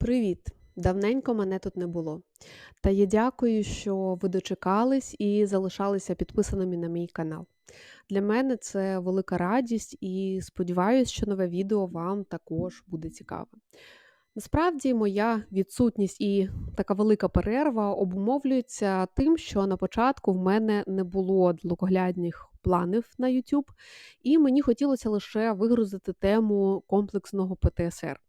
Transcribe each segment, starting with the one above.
Привіт! Давненько мене тут не було. Та я дякую, що ви дочекались і залишалися підписаними на мій канал. Для мене це велика радість і сподіваюся, що нове відео вам також буде цікаве. Насправді, моя відсутність і така велика перерва обумовлюється тим, що на початку в мене не було далекоглядних планів на YouTube, і мені хотілося лише вигрузити тему комплексного ПТСР.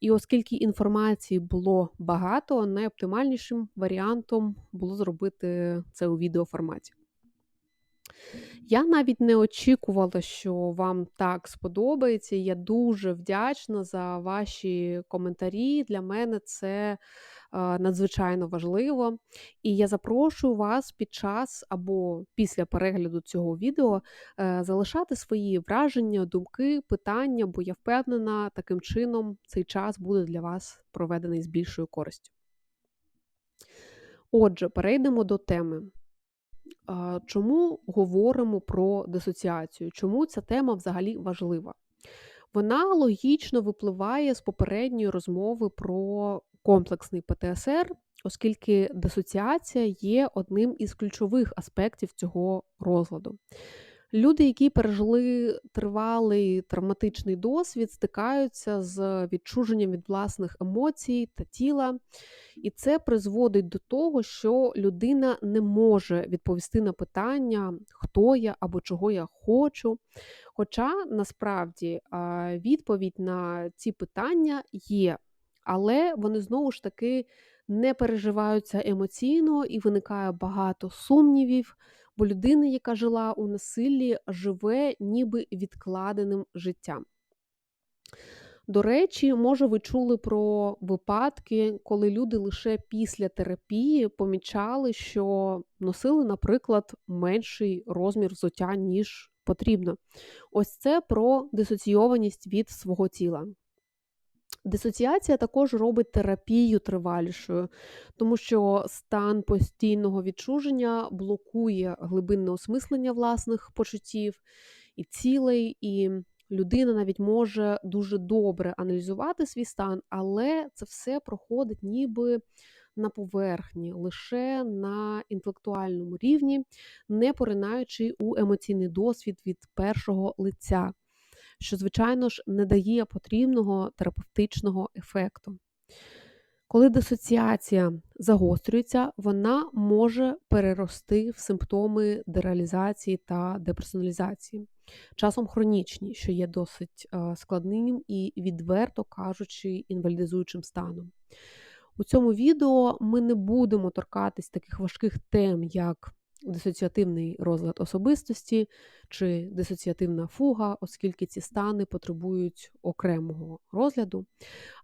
І оскільки інформації було багато, найоптимальнішим варіантом було зробити це у відеоформаті. Я навіть не очікувала, що вам так сподобається. Я дуже вдячна за ваші коментарі. Для мене це е, надзвичайно важливо. І я запрошую вас під час або після перегляду цього відео е, залишати свої враження, думки, питання, бо я впевнена, таким чином цей час буде для вас проведений з більшою користю. Отже, перейдемо до теми. Чому говоримо про дисоціацію? Чому ця тема взагалі важлива? Вона логічно випливає з попередньої розмови про комплексний ПТСР, оскільки дисоціація є одним із ключових аспектів цього розладу. Люди, які пережили тривалий травматичний досвід, стикаються з відчуженням від власних емоцій та тіла, і це призводить до того, що людина не може відповісти на питання, хто я або чого я хочу. Хоча насправді відповідь на ці питання є, але вони знову ж таки не переживаються емоційно і виникає багато сумнівів. Бо людина, яка жила у насиллі, живе ніби відкладеним життям. До речі, може, ви чули про випадки, коли люди лише після терапії помічали, що носили, наприклад, менший розмір взуття, ніж потрібно. Ось це про дисоційованість від свого тіла. Дисоціація також робить терапію тривалішою, тому що стан постійного відчуження блокує глибинне осмислення власних почуттів і цілей, і людина навіть може дуже добре аналізувати свій стан, але це все проходить ніби на поверхні, лише на інтелектуальному рівні, не поринаючи у емоційний досвід від першого лиця що, звичайно ж, не дає потрібного терапевтичного ефекту. Коли дисоціація загострюється, вона може перерости в симптоми дереалізації та деперсоналізації, часом хронічні, що є досить е, складним і, відверто кажучи, інвалідизуючим станом. У цьому відео ми не будемо торкатись таких важких тем, як дисоціативний розлад особистості чи дисоціативна фуга, оскільки ці стани потребують окремого розгляду.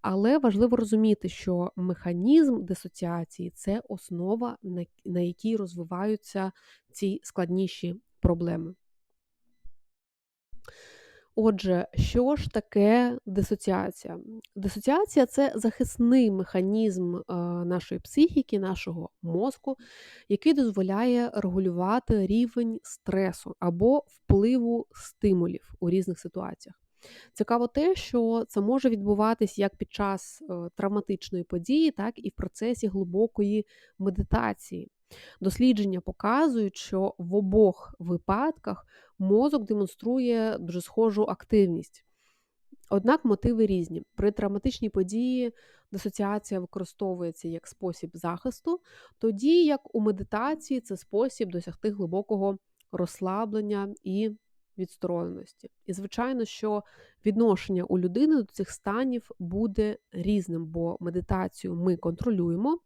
Але важливо розуміти, що механізм дисоціації це основа, на якій розвиваються ці складніші проблеми. Отже, що ж таке дисоціація? Дисоціація це захисний механізм е, нашої психіки, нашого мозку, який дозволяє регулювати рівень стресу або впливу стимулів у різних ситуаціях. Цікаво те, що це може відбуватись як під час е, травматичної події, так і в процесі глибокої медитації. Дослідження показують, що в обох випадках мозок демонструє дуже схожу активність. Однак мотиви різні. При травматичній події дисоціація використовується як спосіб захисту, тоді як у медитації це спосіб досягти глибокого розслаблення і відстороненості. І, звичайно, що відношення у людини до цих станів буде різним, бо медитацію ми контролюємо,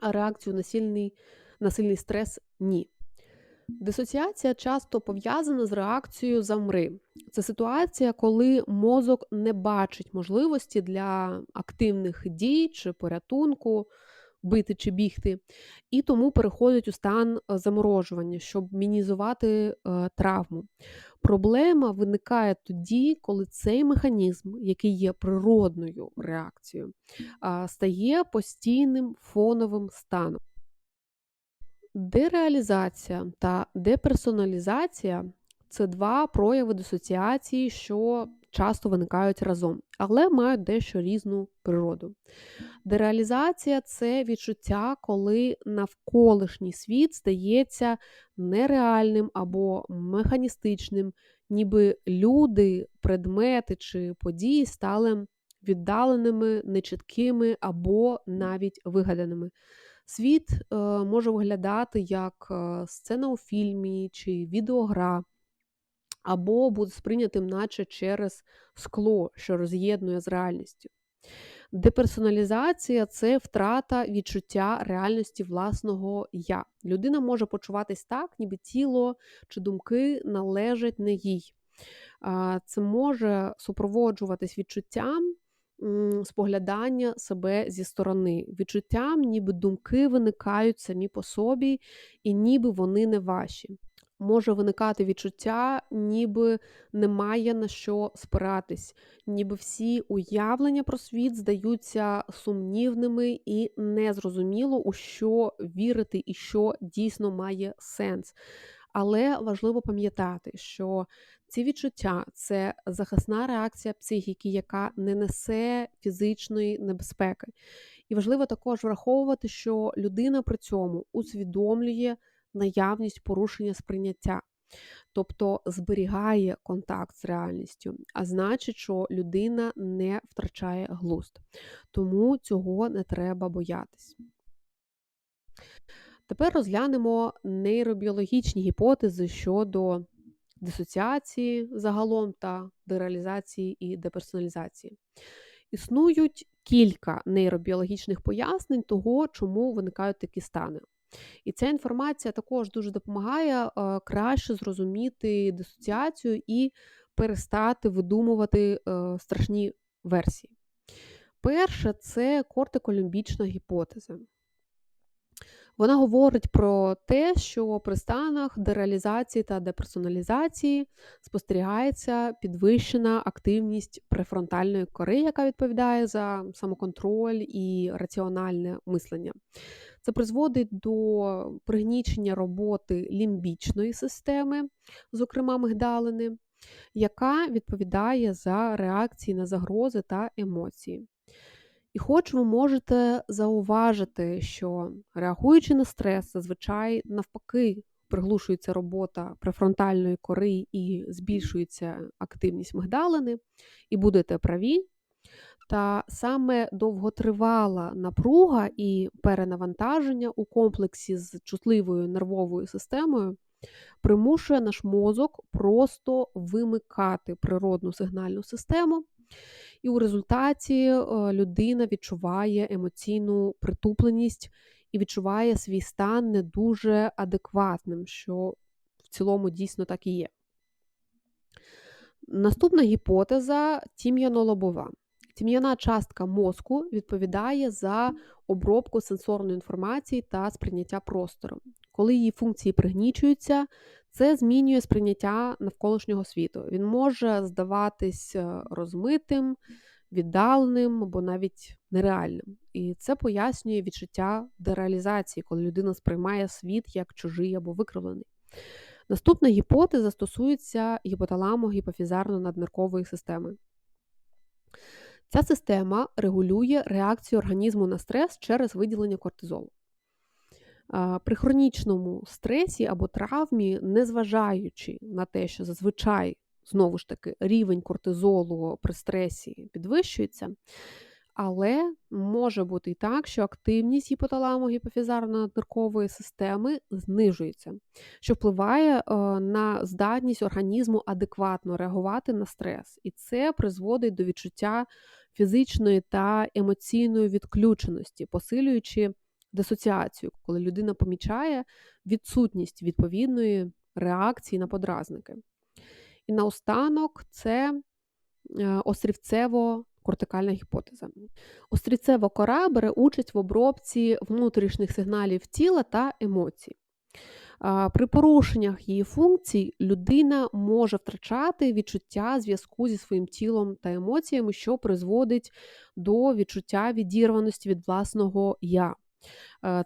а реакцію на сильний, на сильний стрес ні. Дисоціація часто пов'язана з реакцією замри. Це ситуація, коли мозок не бачить можливості для активних дій чи порятунку, бити чи бігти, і тому переходить у стан е, заморожування, щоб мінізувати е, травму. Проблема виникає тоді, коли цей механізм, який є природною реакцією, стає постійним фоновим станом. Дереалізація та деперсоналізація це два прояви дисоціації, що часто виникають разом, але мають дещо різну природу. Дереалізація це відчуття, коли навколишній світ здається нереальним або механістичним, ніби люди, предмети чи події стали віддаленими, нечіткими або навіть вигаданими. Світ е, може виглядати як е, сцена у фільмі чи відеогра, або буде сприйнятим, наче через скло, що роз'єднує з реальністю. Деперсоналізація це втрата відчуття реальності власного я. Людина може почуватись так, ніби тіло чи думки належать не їй. Це може супроводжуватись відчуттям споглядання себе зі сторони, відчуттям, ніби думки виникають самі по собі, і ніби вони не ваші. Може виникати відчуття, ніби немає на що спиратись, ніби всі уявлення про світ здаються сумнівними і незрозуміло, у що вірити і що дійсно має сенс. Але важливо пам'ятати, що ці відчуття це захисна реакція психіки, яка не несе фізичної небезпеки. І важливо також враховувати, що людина при цьому усвідомлює наявність порушення сприйняття, тобто зберігає контакт з реальністю, а значить, що людина не втрачає глузд. Тому цього не треба боятись. Тепер розглянемо нейробіологічні гіпотези щодо дисоціації загалом та дереалізації і деперсоналізації. Існують кілька нейробіологічних пояснень того, чому виникають такі стани. І ця інформація також дуже допомагає е, краще зрозуміти дисоціацію і перестати видумувати е, страшні версії. Перше, це кортиколюмбічна гіпотеза. Вона говорить про те, що при станах дереалізації та деперсоналізації спостерігається підвищена активність префронтальної кори, яка відповідає за самоконтроль і раціональне мислення. Це призводить до пригнічення роботи лімбічної системи, зокрема мигдалини, яка відповідає за реакції на загрози та емоції. І хоч ви можете зауважити, що реагуючи на стрес, зазвичай навпаки приглушується робота префронтальної кори і збільшується активність мигдалини, і будете праві, та саме довготривала напруга і перенавантаження у комплексі з чутливою нервовою системою примушує наш мозок просто вимикати природну сигнальну систему. І у результаті е, людина відчуває емоційну притупленість і відчуває свій стан не дуже адекватним, що в цілому дійсно так і є. Наступна гіпотеза тім'яно-лобова. Тім'яна частка мозку відповідає за обробку сенсорної інформації та сприйняття простору. Коли її функції пригнічуються, це змінює сприйняття навколишнього світу. Він може здаватись е, розмитим, віддаленим або навіть нереальним. І це пояснює відчуття дереалізації, коли людина сприймає світ як чужий або викривлений. Наступна гіпотеза стосується гіпоталамо гіпофізарно надниркової системи. Ця система регулює реакцію організму на стрес через виділення кортизолу. При хронічному стресі або травмі, незважаючи на те, що зазвичай знову ж таки рівень кортизолу при стресі підвищується, але може бути і так, що активність гіпоталамо-гіпофізарно-ниркової системи знижується, що впливає е, на здатність організму адекватно реагувати на стрес, і це призводить до відчуття фізичної та емоційної відключеності, посилюючи дисоціацію, коли людина помічає відсутність відповідної реакції на подразники. І наостанок це е, острівцево кортикальна гіпотеза. Острівцева кора бере участь в обробці внутрішніх сигналів тіла та емоцій. При порушеннях її функцій людина може втрачати відчуття зв'язку зі своїм тілом та емоціями, що призводить до відчуття відірваності від власного я.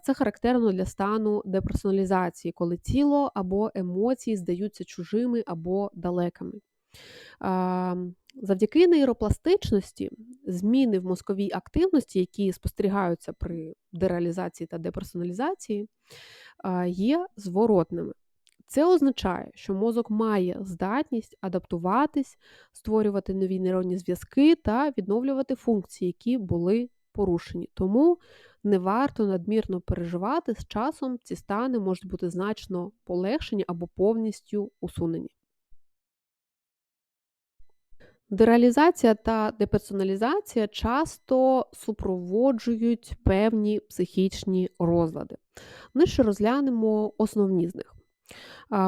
Це характерно для стану деперсоналізації, коли тіло або емоції здаються чужими або далекими. Завдяки нейропластичності зміни в мозковій активності, які спостерігаються при дереалізації та деперсоналізації, є зворотними. Це означає, що мозок має здатність адаптуватись, створювати нові нейронні зв'язки та відновлювати функції, які були порушені. Тому не варто надмірно переживати, з часом ці стани можуть бути значно полегшені або повністю усунені. Дереалізація та деперсоналізація часто супроводжують певні психічні розлади. Ми ще розглянемо основні з них.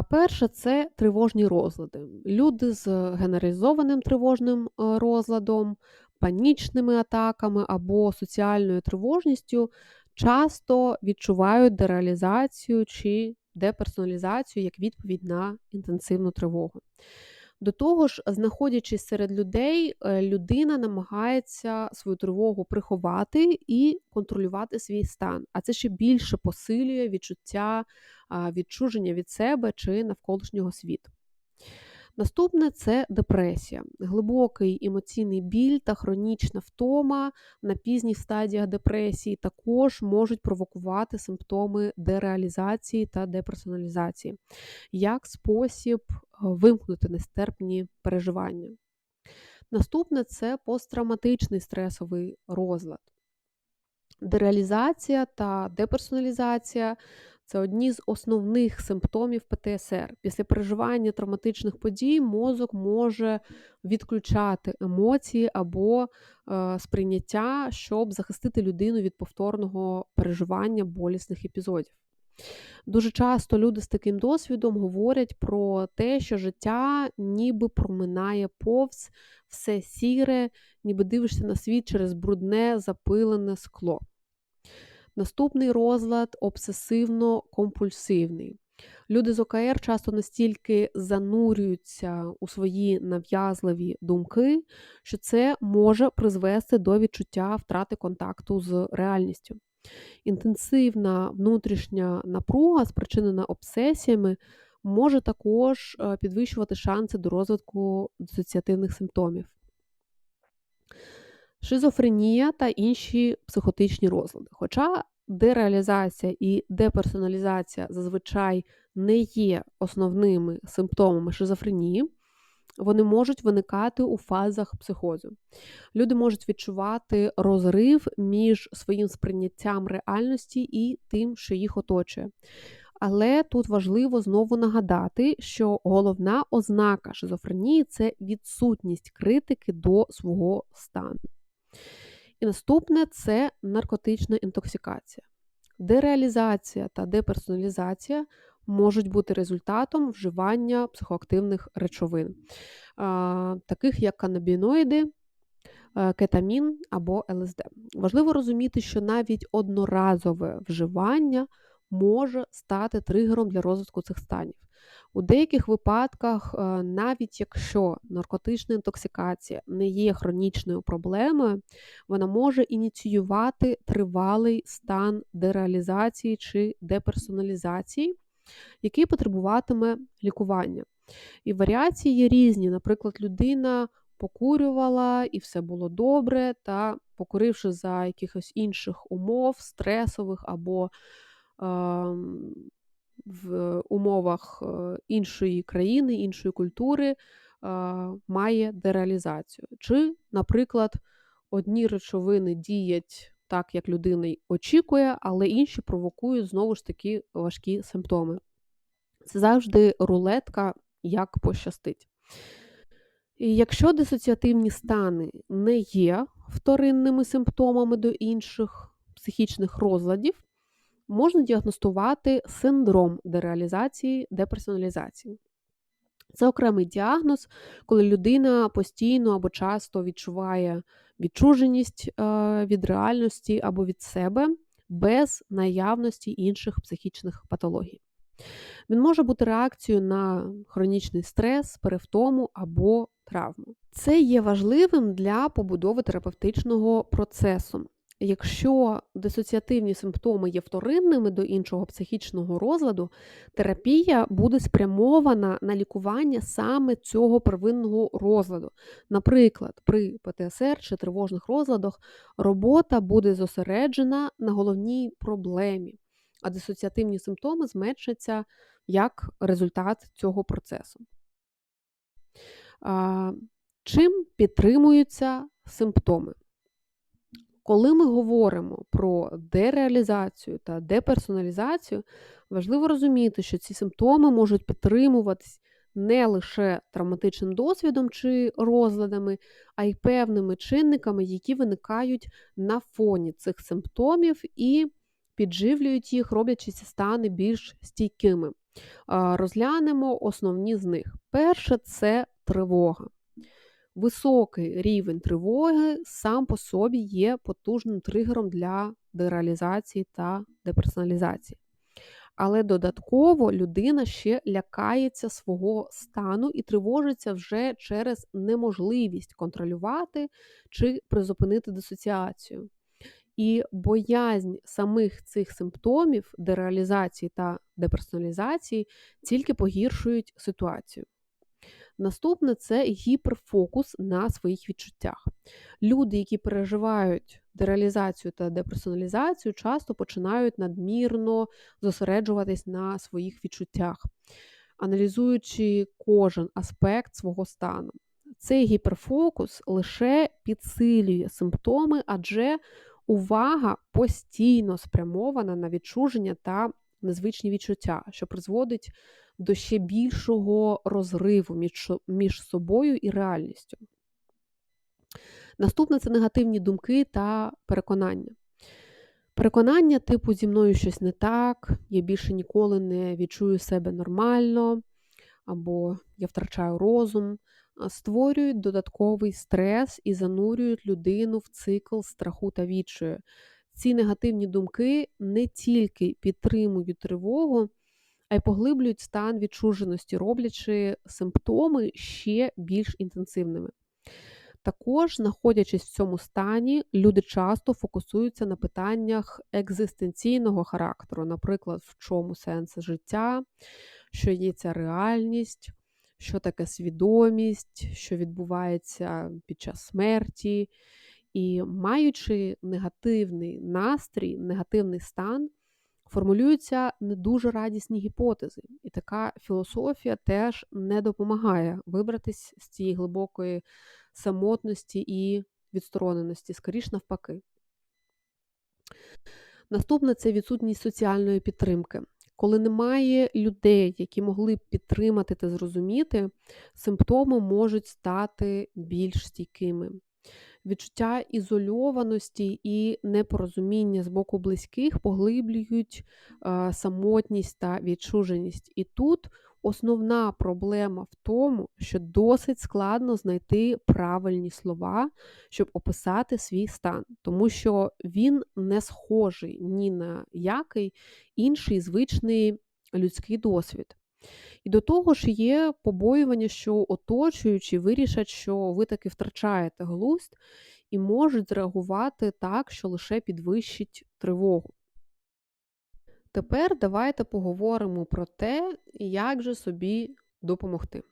Перше це тривожні розлади. Люди з генералізованим тривожним е, розладом, панічними атаками або соціальною тривожністю часто відчувають дереалізацію чи деперсоналізацію як відповідь на інтенсивну тривогу. До того ж, знаходячись серед людей, е, людина намагається свою тривогу приховати і контролювати свій стан. А це ще більше посилює відчуття відчуження від себе чи навколишнього світу. Наступне це депресія, глибокий емоційний біль та хронічна втома на пізніх стадіях депресії також можуть провокувати симптоми дереалізації та деперсоналізації, як спосіб е, вимкнути нестерпні переживання. Наступне це посттравматичний стресовий розлад. Дереалізація та деперсоналізація це одні з основних симптомів ПТСР. Після переживання травматичних подій мозок може відключати емоції або е, сприйняття, щоб захистити людину від повторного переживання болісних епізодів. Дуже часто люди з таким досвідом говорять про те, що життя ніби проминає повз все сіре, ніби дивишся на світ через брудне запилене скло. Наступний розлад обсесивно-компульсивний. Люди з ОКР часто настільки занурюються у свої нав'язливі думки, що це може призвести до відчуття втрати контакту з реальністю. Інтенсивна внутрішня напруга, спричинена обсесіями, може також е, підвищувати шанси до розвитку дисоціативних симптомів шизофренія та інші психотичні розлади. Хоча дереалізація і деперсоналізація зазвичай не є основними симптомами шизофренії, вони можуть виникати у фазах психозу. Люди можуть відчувати розрив між своїм сприйняттям реальності і тим, що їх оточує. Але тут важливо знову нагадати, що головна ознака шизофренії це відсутність критики до свого стану. І наступне це наркотична інтоксикація. Дереалізація та деперсоналізація можуть бути результатом вживання психоактивних речовин, таких як канабіноїди, е, кетамін або ЛСД. Важливо розуміти, що навіть одноразове вживання може стати тригером для розвитку цих станів. У деяких випадках, е, навіть якщо наркотична інтоксикація не є хронічною проблемою, вона може ініціювати тривалий стан дереалізації чи деперсоналізації, який потребуватиме лікування. І варіації є різні. Наприклад, людина покурювала і все було добре, та покуривши за якихось інших умов, стресових або в умовах е, іншої країни, іншої культури має дереалізацію. Чи, наприклад, одні речовини діють так, як людина очікує, але інші провокують знову ж таки важкі симптоми. Це завжди рулетка, як пощастить. І Якщо дисоціативні стани не є вторинними симптомами до інших психічних розладів, можна діагностувати синдром дереалізації, деперсоналізації. Це окремий діагноз, коли людина постійно або часто відчуває відчуженість е, від реальності або від себе без наявності інших психічних патологій. Він може бути реакцією на хронічний стрес, перевтому або травму. Це є важливим для побудови терапевтичного процесу. Якщо дисоціативні симптоми є вторинними до іншого психічного розладу, терапія буде спрямована на лікування саме цього первинного розладу. Наприклад, при ПТСР чи тривожних розладах робота буде зосереджена на головній проблемі, а дисоціативні симптоми зменшаться як результат цього процесу. Чим підтримуються симптоми? Коли ми говоримо про дереалізацію та деперсоналізацію, важливо розуміти, що ці симптоми можуть підтримуватись не лише травматичним досвідом чи розладами, а й певними чинниками, які виникають на фоні цих симптомів і підживлюють їх, роблячи ці стани більш стійкими. Розглянемо основні з них. Перше це тривога. Високий рівень тривоги сам по собі є потужним тригером для дереалізації та деперсоналізації. Але додатково людина ще лякається свого стану і тривожиться вже через неможливість контролювати чи призупинити дисоціацію. І боязнь самих цих симптомів дереалізації та деперсоналізації тільки погіршують ситуацію. Наступне це гіперфокус на своїх відчуттях. Люди, які переживають дереалізацію та деперсоналізацію, часто починають надмірно зосереджуватись на своїх відчуттях, аналізуючи кожен аспект свого стану. Цей гіперфокус лише підсилює симптоми, адже увага постійно спрямована на відчуження та незвичні відчуття, що призводить до ще більшого розриву між, між собою і реальністю. Наступне це негативні думки та переконання. Переконання, типу, зі мною щось не так, я більше ніколи не відчую себе нормально, або я втрачаю розум, створюють додатковий стрес і занурюють людину в цикл страху та відчаю. Ці негативні думки не тільки підтримують тривогу, а й поглиблюють стан відчуженості, роблячи симптоми ще більш інтенсивними. Також, знаходячись в цьому стані, люди часто фокусуються на питаннях екзистенційного характеру, наприклад, в чому сенс життя, що є ця реальність, що таке свідомість, що відбувається під час смерті. І маючи негативний настрій, негативний стан, формулюються не дуже радісні гіпотези. І така філософія теж не допомагає вибратись з цієї глибокої самотності і відстороненості, скоріш навпаки. Наступне це відсутність соціальної підтримки. Коли немає людей, які могли б підтримати та зрозуміти, симптоми можуть стати більш стійкими відчуття ізольованості і непорозуміння з боку близьких поглиблюють е, самотність та відчуженість. І тут основна проблема в тому, що досить складно знайти правильні слова, щоб описати свій стан, тому що він не схожий ні на який інший звичний людський досвід. І до того ж є побоювання, що оточуючі вирішать, що ви таки втрачаєте глузд і можуть зреагувати так, що лише підвищить тривогу. Тепер давайте поговоримо про те, як же собі допомогти.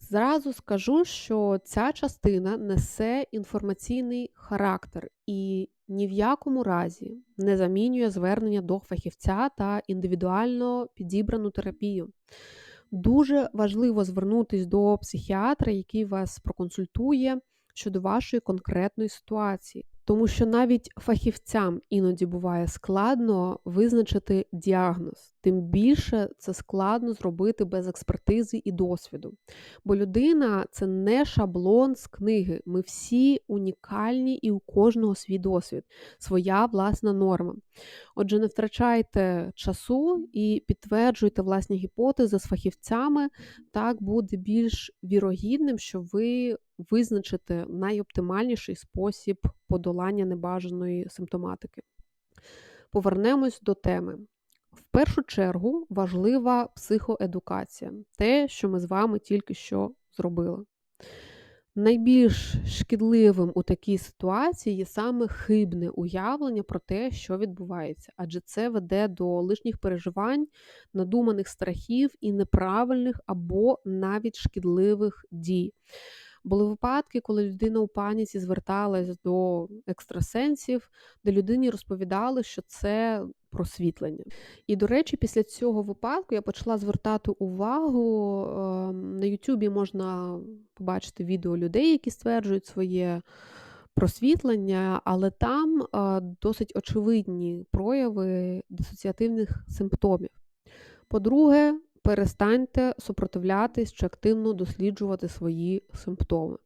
Зразу скажу, що ця частина несе інформаційний характер і ні в якому разі не замінює звернення до фахівця та індивідуально підібрану терапію. Дуже важливо звернутися до психіатра, який вас проконсультує щодо вашої конкретної ситуації. Тому що навіть фахівцям іноді буває складно визначити діагноз, тим більше це складно зробити без експертизи і досвіду. Бо людина це не шаблон з книги. Ми всі унікальні і у кожного свій досвід, своя власна норма. Отже, не втрачайте часу і підтверджуйте власні гіпотези з фахівцями, так буде більш вірогідним, що ви визначите найоптимальніший спосіб подолання небажаної симптоматики. Повернемось до теми. В першу чергу важлива психоедукація, те, що ми з вами тільки що зробили. Найбільш шкідливим у такій ситуації є саме хибне уявлення про те, що відбувається, адже це веде до лишніх переживань, надуманих страхів і неправильних або навіть шкідливих дій. Були випадки, коли людина у паніці зверталась до екстрасенсів, де людині розповідали, що це просвітлення. І, до речі, після цього випадку я почала звертати увагу. Ем, на Ютубі можна побачити відео людей, які стверджують своє просвітлення, але там е, досить очевидні прояви дисоціативних симптомів. По-друге, перестаньте супротивлятись чи активно досліджувати свої симптоми.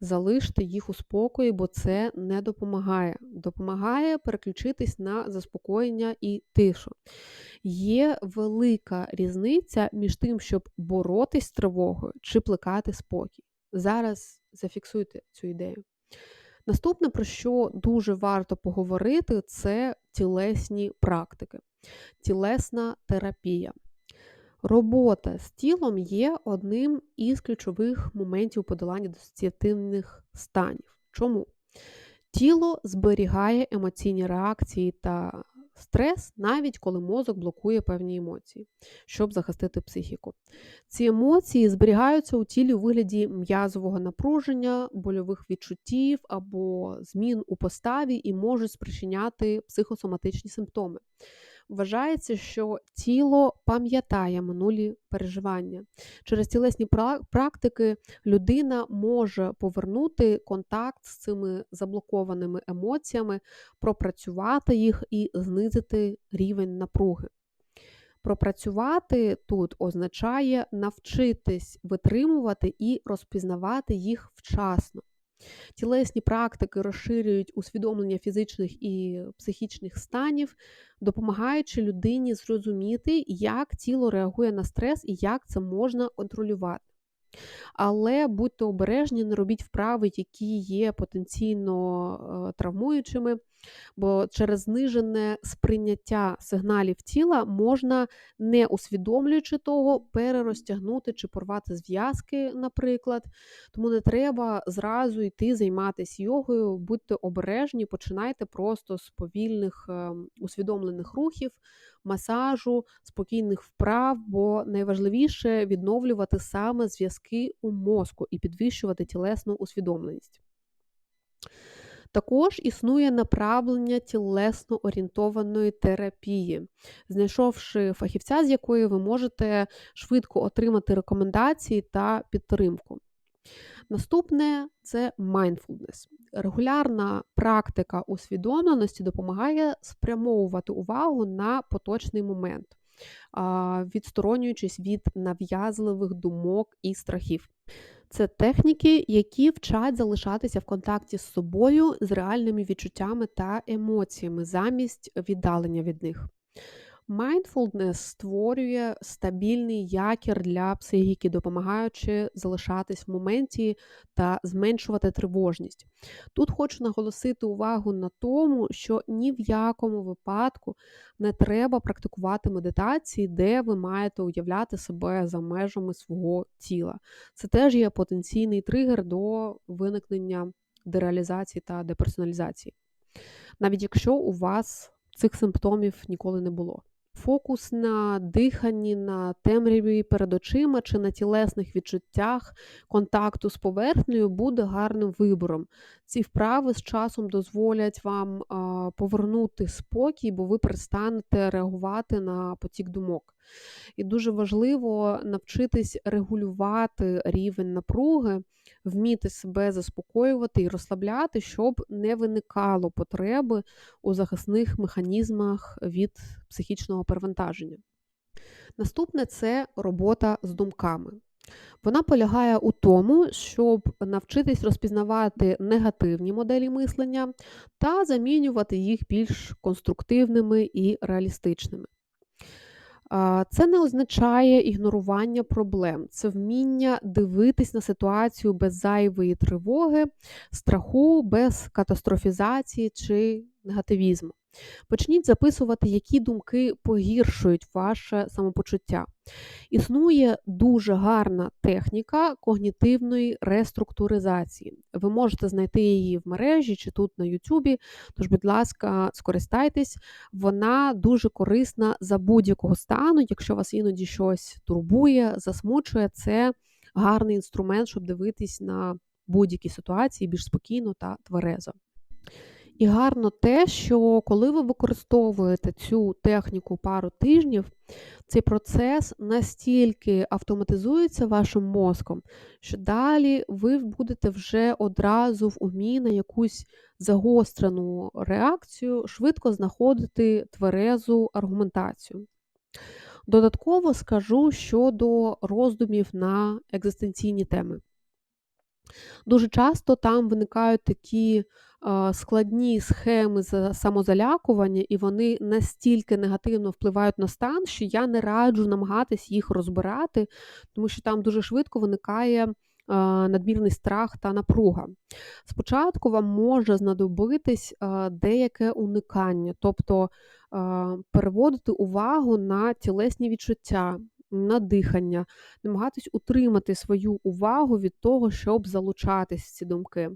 Залиште їх у спокої, бо це не допомагає. Допомагає переключитись на заспокоєння і тишу. Є велика різниця між тим, щоб боротись з тривогою чи плекати спокій. Зараз зафіксуйте цю ідею. Наступне, про що дуже варто поговорити, це тілесні практики, тілесна терапія. Робота з тілом є одним із ключових моментів подолання дисоціативних станів. Чому? Тіло зберігає емоційні реакції та стрес, навіть коли мозок блокує певні емоції, щоб захистити психіку. Ці емоції зберігаються у тілі у вигляді м'язового напруження, больових відчуттів або змін у поставі і можуть спричиняти психосоматичні симптоми. Вважається, що тіло пам'ятає минулі переживання. Через тілесні практики людина може повернути контакт з цими заблокованими емоціями, пропрацювати їх і знизити рівень напруги. Пропрацювати тут означає навчитись витримувати і розпізнавати їх вчасно. Тілесні практики розширюють усвідомлення фізичних і психічних станів, допомагаючи людині зрозуміти, як тіло реагує на стрес і як це можна контролювати. Але будьте обережні, не робіть вправи, які є потенційно е, травмуючими, бо через знижене сприйняття сигналів тіла можна, не усвідомлюючи того, перерозтягнути чи порвати зв'язки, наприклад. Тому не треба зразу йти займатися йогою, будьте обережні, починайте просто з повільних ем, усвідомлених рухів масажу, спокійних вправ, бо найважливіше відновлювати саме зв'язки у мозку і підвищувати тілесну усвідомленість. Також існує направлення тілесно орієнтованої терапії, знайшовши фахівця, з якої ви можете швидко отримати рекомендації та підтримку. Наступне це mindfulness. Регулярна практика усвідомленості допомагає спрямовувати увагу на поточний момент, відсторонюючись від нав'язливих думок і страхів. Це техніки, які вчать залишатися в контакті з собою, з реальними відчуттями та емоціями замість віддалення від них. Mindfulness створює стабільний якір для психіки, допомагаючи залишатись в моменті та зменшувати тривожність. Тут хочу наголосити увагу на тому, що ні в якому випадку не треба практикувати медитації, де ви маєте уявляти себе за межами свого тіла. Це теж є потенційний тригер до виникнення дереалізації та деперсоналізації. Навіть якщо у вас цих симптомів ніколи не було. Фокус на диханні, на темряві перед очима чи на тілесних відчуттях контакту з поверхнею буде гарним вибором. Ці вправи з часом дозволять вам повернути спокій, бо ви перестанете реагувати на потік думок. І дуже важливо навчитись регулювати рівень напруги, вміти себе заспокоювати і розслабляти, щоб не виникало потреби у захисних механізмах від психічного перевантаження. Наступне це робота з думками. Вона полягає у тому, щоб навчитись розпізнавати негативні моделі мислення та замінювати їх більш конструктивними і реалістичними. Це не означає ігнорування проблем, це вміння дивитись на ситуацію без зайвої тривоги, страху, без катастрофізації чи негативізму. Почніть записувати, які думки погіршують ваше самопочуття. Існує дуже гарна техніка когнітивної реструктуризації. Ви можете знайти її в мережі чи тут на Ютубі. Тож, будь ласка, скористайтесь, вона дуже корисна за будь-якого стану. Якщо вас іноді щось турбує, засмучує, це гарний інструмент, щоб дивитись на будь-які ситуації більш спокійно та тверезо. І гарно те, що коли ви використовуєте цю техніку пару тижнів, цей процес настільки автоматизується вашим мозком, що далі ви будете вже одразу в умі на якусь загострену реакцію, швидко знаходити тверезу аргументацію. Додатково скажу щодо роздумів на екзистенційні теми. Дуже часто там виникають такі складні схеми самозалякування, і вони настільки негативно впливають на стан, що я не раджу намагатись їх розбирати, тому що там дуже швидко виникає. Надмірний страх та напруга. Спочатку вам може знадобитись деяке уникання, тобто переводити увагу на тілесні відчуття, на дихання, намагатись утримати свою увагу від того, щоб залучатись в ці думки.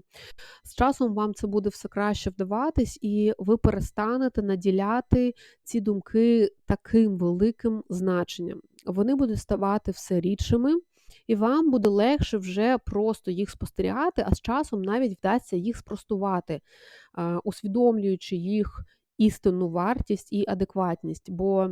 З часом вам це буде все краще вдаватись, і ви перестанете наділяти ці думки таким великим значенням. Вони будуть ставати все рідшими. І вам буде легше вже просто їх спостерігати, а з часом навіть вдасться їх спростувати, усвідомлюючи їх істинну вартість і адекватність. Бо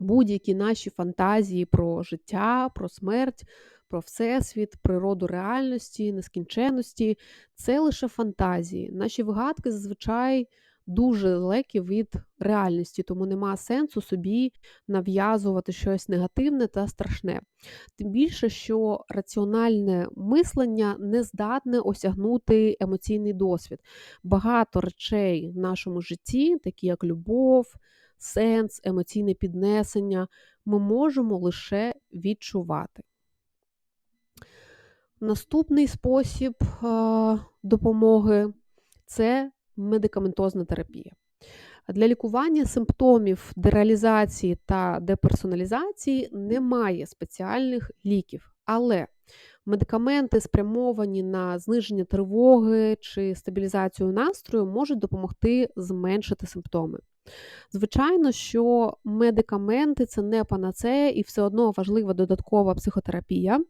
будь-які наші фантазії про життя, про смерть, про всесвіт, природу реальності, нескінченності це лише фантазії. Наші вигадки зазвичай дуже далекі від реальності, тому нема сенсу собі нав'язувати щось негативне та страшне. Тим більше, що раціональне мислення не здатне осягнути емоційний досвід. Багато речей в нашому житті, такі як любов, сенс, емоційне піднесення, ми можемо лише відчувати. Наступний спосіб допомоги це медикаментозна терапія. Для лікування симптомів дереалізації та деперсоналізації немає спеціальних ліків, але медикаменти, спрямовані на зниження тривоги чи стабілізацію настрою, можуть допомогти зменшити симптоми. Звичайно, що медикаменти це не панацея і все одно важлива додаткова психотерапія,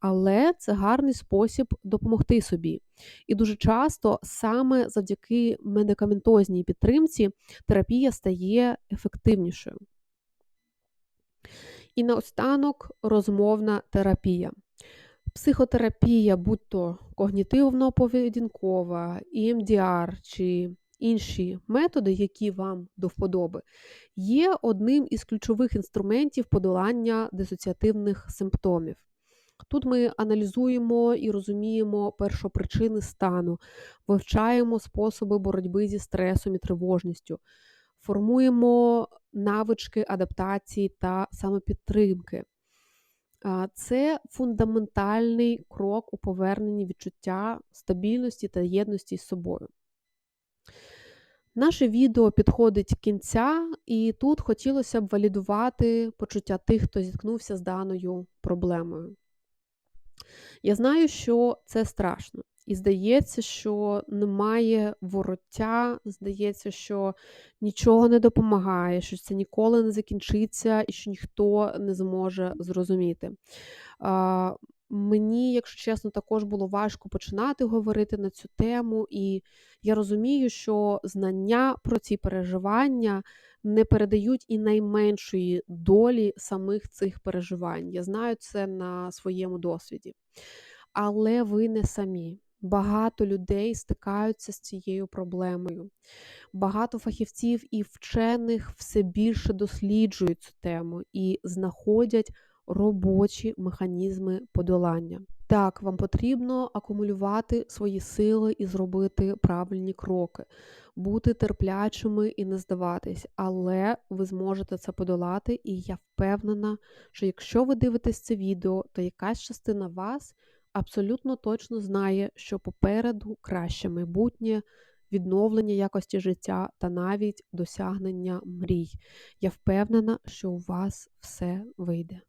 але це гарний спосіб допомогти собі. І дуже часто саме завдяки медикаментозній підтримці терапія стає ефективнішою. І наостанок розмовна терапія. Психотерапія, будь то когнітивно-поведінкова, EMDR чи інші методи, які вам до вподоби, є одним із ключових інструментів подолання дисоціативних симптомів. Тут ми аналізуємо і розуміємо першопричини стану, вивчаємо способи боротьби зі стресом і тривожністю, формуємо навички адаптації та самопідтримки. Це фундаментальний крок у поверненні відчуття стабільності та єдності з собою. Наше відео підходить кінця, і тут хотілося б валідувати почуття тих, хто зіткнувся з даною проблемою. Я знаю, що це страшно. І здається, що немає вороття, здається, що нічого не допомагає, що це ніколи не закінчиться і що ніхто не зможе зрозуміти. Мені, якщо чесно, також було важко починати говорити на цю тему, і я розумію, що знання про ці переживання не передають і найменшої долі самих цих переживань. Я знаю це на своєму досвіді. Але ви не самі. Багато людей стикаються з цією проблемою. Багато фахівців і вчених все більше досліджують цю тему і знаходять робочі механізми подолання. Так, вам потрібно акумулювати свої сили і зробити правильні кроки, бути терплячими і не здаватись, але ви зможете це подолати, і я впевнена, що якщо ви дивитесь це відео, то якась частина вас абсолютно точно знає, що попереду краще майбутнє, відновлення якості життя та навіть досягнення мрій. Я впевнена, що у вас все вийде.